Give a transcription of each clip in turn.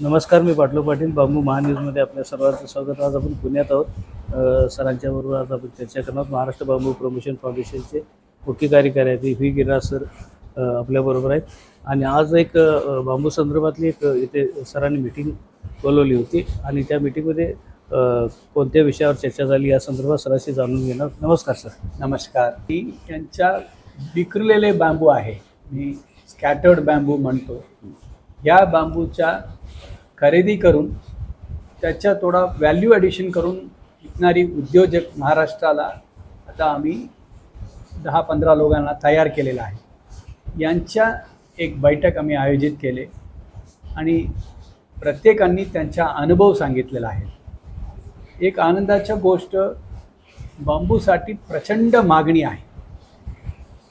नमस्कार मी पाटलो पाटील बांबू महान्यूजमध्ये आपल्या सर्वांचं स्वागत. आज आपण पुण्यात आहोत. सरांच्याबरोबर सरांच्या बरोबर आज आपण चर्चा करणार महाराष्ट्र बांबू प्रमोशन फाउंडेशनचे मुख्य कार्यकारी आहेत व्ही. गिरा सर आपल्याबरोबर आहेत. आणि आज एक बांबू संदर्भातली एक इथे सरांनी मिटिंग बोलवली होती. आणि त्या मिटिंगमध्ये कोणत्या विषयावर चर्चा झाली या संदर्भात सरांशी जाणून घेणार नमस्कार सर. नमस्कार. ही त्यांच्या विखरलेले बांबू आहे. मी स्कॅटर्ड बांबू म्हणतो. या बांबूच्या खरेदी करून त्याच्या थोडा व्हॅल्यू ॲडिशन करून विकणारी उद्योजक महाराष्ट्राला आता आम्ही दहा पंधरा लोकांना तयार केलेला आहे. यांच्या एक बैठक आम्ही आयोजित केले आणि प्रत्येकांनी त्यांचा अनुभव सांगितलेला आहे. एक आनंदाच्या गोष्ट बांबूसाठी प्रचंड मागणी आहे.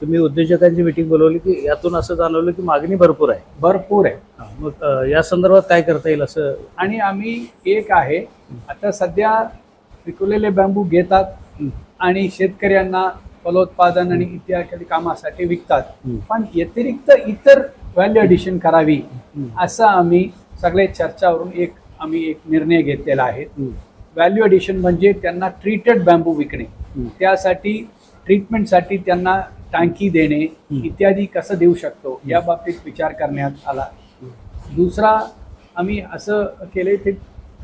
तुम्ही उद्योजकांची मिटिंग बोलवली की यातून असं जाणवलं की मागणी भरपूर आहे भरपूर आहे हा, मग अ, या संदर्भात काय करता येईल असं आणि आम्ही एक आहे आता सध्या विकलेले बांबू घेतात. आणि शेतकऱ्यांना फलोत्पादन आणि इत्यादी कामासाठी विकतात हं. पण व्यतिरिक्त इतर व्हॅल्यू ॲडिशन करावी हं. असं आम्ही सगळे चर्चावरून एक आम्ही एक निर्णय घेतलेला आहे हं. व्हॅल्यू ॲडिशन म्हणजे त्यांना ट्रीटेड बांबू विकणे हं. त्यासाठी ट्रीटमेंटसाठी त्यांना टांकी देणे. इत्यादी कसं देऊ शकतो या बाबतीत विचार करण्यात आला. दुसरा आम्ही असं केले ते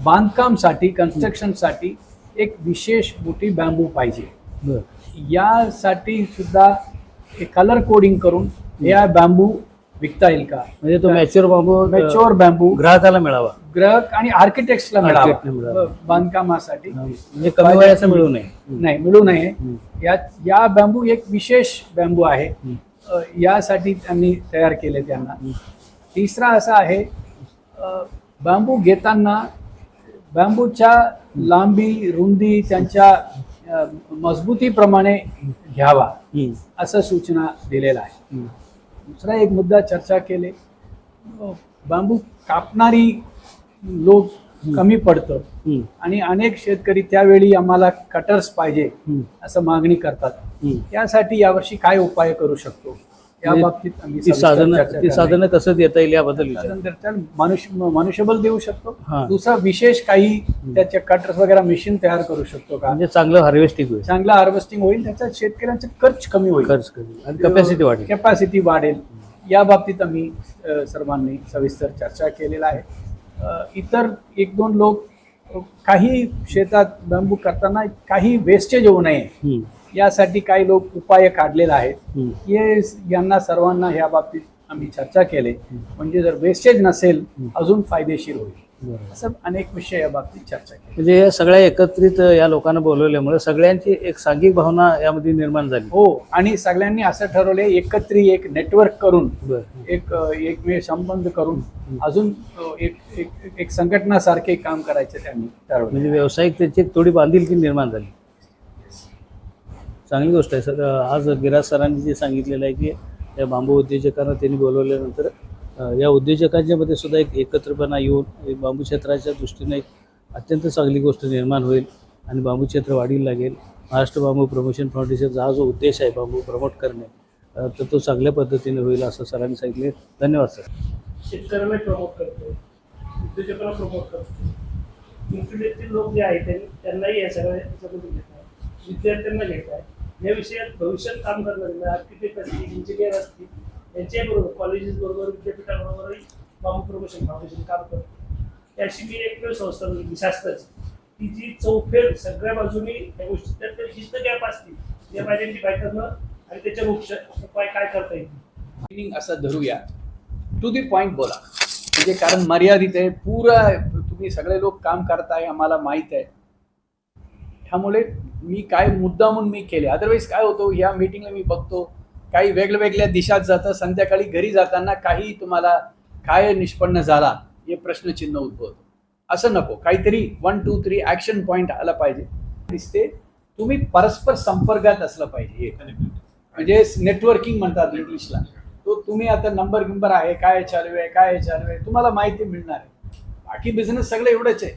बांधकामसाठी कन्स्ट्रक्शनसाठी एक विशेष मोठी बांबू पाहिजे. यासाठी सुद्धा कलर कोडिंग करून या बांबू विकता येईल का? म्हणजे तो मॅच्युअर बांबू मॅच्युअर बांबू ग्राहकाला मिळावा. ग्राहक आणि Architectला मिळावा. बांधकामासाठी. म्हणजे कमी वयाचं मिळू नये. नाही मिळू नये. या या बांबू एक विशेष बांबू आहे. यासाठी त्यांनी तयार केले त्यांना. तिसरा असा आहे बांबू घेताना बांबूच्या लांबी रुंदी त्यांच्या मजबूतीप्रमाणे घ्यावा. असं सूचना दिलेला आहे. दुसरा एक मुद्दा चर्चा केले बांबू कापणारी लोक कमी पडतं हं. आणि अनेक शेतकरी त्यावेळी आम्हाला कटर्स पाहिजे. असं मागणी करतात हं. यासाठी यावर्षी काय उपाय करू शकतो या म्हणजे बाबतीत ती साधनं ती साधनं कसं देता येईल याबद्दल विचार. मनुष्य मनुष्यबल देऊ शकतो. दुसरा विशेष काही त्याचे कटर्स वगैरे मशीन तयार करू शकतो का? म्हणजे चांगलं हार्वेस्टिंग होईल. चांगला हार्वेस्टिंग होईल. त्याचा शेतकऱ्यांचा खर्च कमी होईल. खर्च करेल आणि कपॅसिटी वाढेल. कॅपॅसिटी वाढेल. या बाबतीत आम्ही सर्वांनी सविस्तर चर्चा केलेला आहे. इतर एक दोन लोक काही शेतात बांबू करताना काही वेस्टेज होऊ नये. यासाठी काही लोक उपाय काढलेले आहेत. हं. यांना सर्वांना या बाबतीत आम्ही चर्चा केले. म्हणजे जर वेस्टेज नसेल अजून फायदेशीर होईल. असं अनेक विषय या बाबतीत चर्चा केली. म्हणजे या सगळ्या एकत्रित या लोकांना बोलवल्यामुळे सगळ्यांची एक सांघिक भावना यामध्ये निर्माण झाली. हो आणि सगळ्यांनी असं ठरवले एकत्रित एक नेटवर्क करून एक एकमेव संबंध करून अजून एक एक एक संघटनासारखे काम करायचे त्यांनी ठरवले म्हणजे व्यावसायिक त्याची थोडी बांधिलकी निर्माण झाली. चांगली गोष्ट आहे. सर आज गिराज सरांनी जे सांगितलेलं आहे की या बांबू उद्योजकांना त्यांनी बोलवल्यानंतर या उद्योजकांच्या मध्ये सुद्धा एक एकत्रपणा येऊन एक बांबू क्षेत्राच्या दृष्टीने एक अत्यंत चांगली गोष्ट निर्माण होईल आणि बांबू क्षेत्र वाढीला लागेल. महाराष्ट्र बांबू प्रमोशन फाउंडेशनचा हा जो उद्देश आहे बांबू प्रमोट करणे तर तो चांगल्या पद्धतीने होईल असं सरांनी सांगितले. धन्यवाद सर. शेतकऱ्याला प्रमोट करतो उद्योजकाला प्रमोट करतो. लोक जे आहेत त्यांनाही या सगळ्या विद्यार्थ्यांना घेत आहे या विषयात भविष्यात काम करणारे आर्किटेक्ट असतील इंजिनियर असतील यांच्याही बरोबर कॉलेजेस बरोबर विद्यापीठाबरोबरही बांबू प्रमोशन फाउंडेशन काम करतो त्याशी मी एकमेव संस्था बघितली शास्त्राची. ती जी चौफेर सगळ्या बाजूनी या गोष्टी त्यात जिस्त गॅप असतील या आयडेंटिफाय करणं आणि त्याच्या मुख्य उपाय काय करता येईल. मिनिंग असं धरूया. टू दी पॉइंट बोला. म्हणजे कारण मर्यादित आहे पुरा तुम्ही सगळे लोक काम करताय आम्हाला माहीत आहे. ह्यामुळे मी काय मुद्दा म्हणून मी केले. अदरवाईज काय होतो? या मीटिंगला मी बघतो. काही वेगळ्या दिशात जातं. संध्याकाळी घरी जाताना काही तुम्हाला काय निष्पन्न झाला हे प्रश्नचिन्ह उद्भवतो. असं नको. काहीतरी one two three action point आला पाहिजे. दिसते. तुम्ही परस्पर संपर्कात असलं पाहिजे हे. म्हणजे नेटवर्किंग म्हणतात इंग्लिशला तो तुम्ही आता नंबर गिंबर आहे काय चालू आहे काय चालू आहे तुम्हाला माहिती मिळणार आहे. बाकी बिझनेस सगळे एवढंच आहे.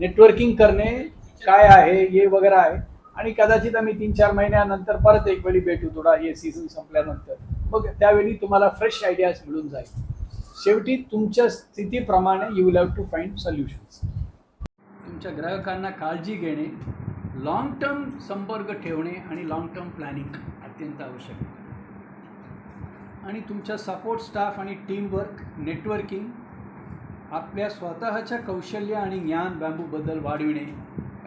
नेटवर्किंग करणे काय आहे हे वगैरे आहे. आणि कदाचित आम्ही तीन चार महिन्यानंतर परत एक वेळी भेटू थोडा हे सीझन संपल्यानंतर. मग त्यावेळी तुम्हाला फ्रेश आयडियाज मिळून जाईल. शेवटी तुमच्या स्थितीप्रमाणे you will have to find solutions तुमच्या ग्राहकांना काळजी घेणे लॉंग टर्म संपर्क ठेवणे आणि लॉंग टर्म प्लॅनिंग अत्यंत आवश्यक. आहे आणि तुमच्या सपोर्ट स्टाफ आणि टीमवर्क नेटवर्किंग आपल्या स्वतःच्या कौशल्य आणि ज्ञान बॅम्बूबद्दल वाढविणे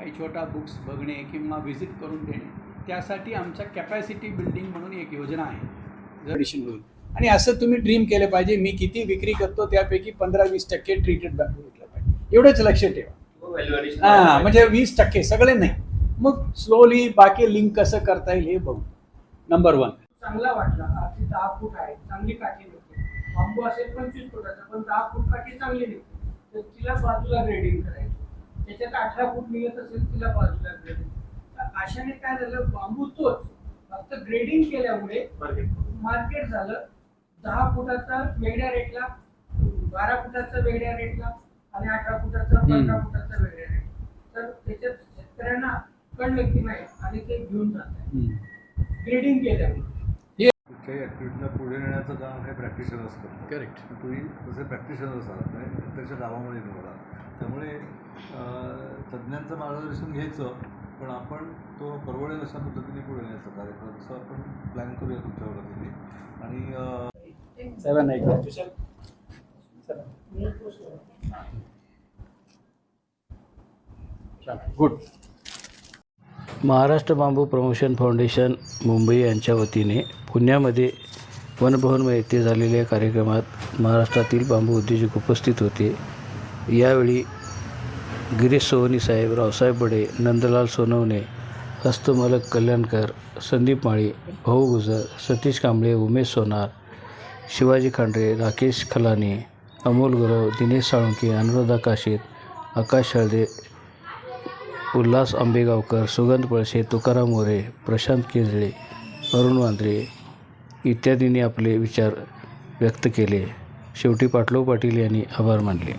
काही छोटा बुक्स बघणे किंवा व्हिजिट करून देणे त्यासाठी आमच्या कॅपॅसिटी बिल्डिंग म्हणून एक योजना आहे. होईल आणि असं तुम्ही ड्रीम केलं पाहिजे मी किती विक्री करतो त्यापैकी पंधरा वीस टक्के ट्रीटेड बॅम्बू विकलं पाहिजे. एवढंच लक्ष ठेवा. हां म्हणजे वीस टक्के सगळे नाही. मग स्लोली बाकी लिंक कसं करता येईल हे बघू. नंबर वन चांगला वाटला. दहा फूट आहे. चांगली काठी निघते बांबू असेल पंचवीस फुटाचा पण दहा फूट काठी चांगली निघते तर तिला बाजूला ग्रेडिंग करायचं. त्याच्यात अठरा फूट निघत असेल तिला बाजूला ग्रेडिंग अशाने काय झालं बांबू तोच फक्त ग्रेडिंग केल्यामुळे मार्केट. झालं. दहा फुटाचा वेगळ्या रेटला बारा फुटाचा वेगळ्या रेटला आणि अठरा फुटाचा पंधरा फुटाचा वेगळ्या रेट तर त्याच्यात शेतकऱ्यांना कळलं की नाही आणि ते घेऊन जात ग्रेडिंग केल्यामुळे. कुठल्याही ॲक्टिव्हिटीला पुढे नेण्याचं काम हे प्रॅक्टिशनर्स करतात. करेक्ट तुम्ही तसे प्रॅक्टिशनर्स आहात म्हणजे प्रत्यक्ष गावामध्ये निवडा त्यामुळे तज्ज्ञांचं मार्गदर्शन घ्यायचं पण आपण तो परवडेल अशा पद्धतीने पुढे न्यायचा कार्यक्रम तसं आपण प्लॅन करूया तुमच्या वतीने. आणि good Maharashtra bamboo promotion foundation Mumbai यांच्या वतीने पुण्यामध्ये वनभवन येथे झालेल्या कार्यक्रमात महाराष्ट्रातील बांबू उद्योजक उपस्थित होते. यावेळी गिरीश सोहनी साहेब रावसाहेब बडे नंदलाल सोनवणे हस्तमलक कल्याणकर संदीप माळी भाऊ गुजर सतीश कांबळे उमेश सोनार शिवाजी खांडरे राकेश खलाने अमोल गुरव दिनेश साळुंके अनुराधा काशीत आकाश हळदे उल्हास आंबेगावकर सुगंध पळशे तुकाराम मोरे प्रशांत केजळे अरुण वांद्रे इत्यादींनी आपले विचार व्यक्त केले. शेवटी पाटलो पाटील यांनी आभार मानले.